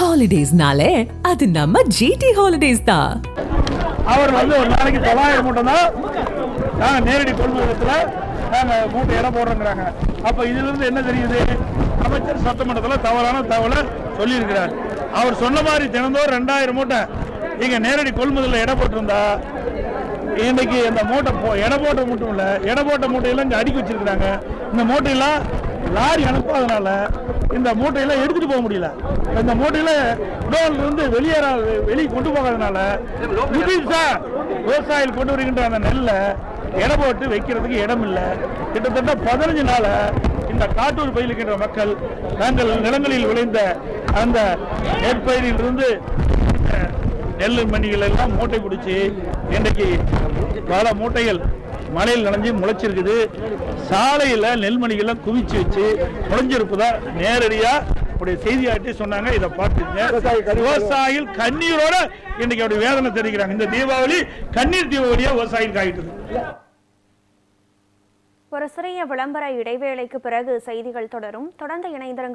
ஹாலிடேஸ்னாலே அது நம்ம ஜிடி ஹாலிடேஸ் தான் அவர் வந்து ஒரு நாளைக்கு தொள்ளாயிரம் மூட்டை தான் நாங்கள் நேரடி கொள்முதலத்தில் நாங்கள் மூட்டை இடம் போடுறோங்கிறாங்க. அப்போ இதிலிருந்து என்ன தெரியுது? அமைச்சர் சட்டமன்றத்தில் தவறான தகவலை சொல்லியிருக்கிறார். அவர் சொன்ன மாதிரி தினந்தோறும் ரெண்டாயிரம் மூட்டை இங்கே நேரடி கொள்முதலில் இடம் போட்டிருந்தா இன்னைக்கு இந்த மூட்டை போ எடை போட்ட மூட்டை இல்லை எடை போட்ட மூட்டையெல்லாம் இங்கே அடுக்கி வச்சிருக்கிறாங்க. இந்த மூட்டையெல்லாம் லாரி அனுப்பாதனால இந்த மூட்டையெல்லாம் எடுத்துட்டு போக முடியல. இந்த மூட்டையில குடோன்ல இருந்து வெளியேற வெளியே கொண்டு போகாதனால புதுசா விவசாயிகள் கொண்டு வருகின்ற அந்த நெல்லை எடை போட்டு வைக்கிறதுக்கு இடம் இல்லை. கிட்டத்தட்ட பதினஞ்சு நாள இந்த காட்டூர் பயிலுகின்ற மக்கள் தங்கள் நிலங்களில் விளைந்த அந்த நெற்பயிரில் இருந்து நெல் மணிகள் எல்லாம் மூட்டை பிடிச்சி இன்றைக்கு பல மூட்டைகள் மழையில் நனைஞ்சு முளைச்சிருக்குது. சாலையில் நெல்மணிகள்லாம் குவிச்சு வச்சு முளைஞ்சிருப்பதா நேரடியா உடைய செய்தியாட்டி சொன்னாங்க. இதை பார்த்துங்க விவசாயிகள் கண்ணீரோட இன்னைக்கு அப்படி வேதனை தெரிவிக்கிறாங்க. இந்த தீபாவளி கண்ணீர் தீபாவளியா விவசாயிகள் ஆகிட்டது ஒரு சிறிய விளம்பர இடைவேளைக்கு பிறகு செய்திகள் தொடரும். தொடர்ந்து இணைந்திருங்கள்.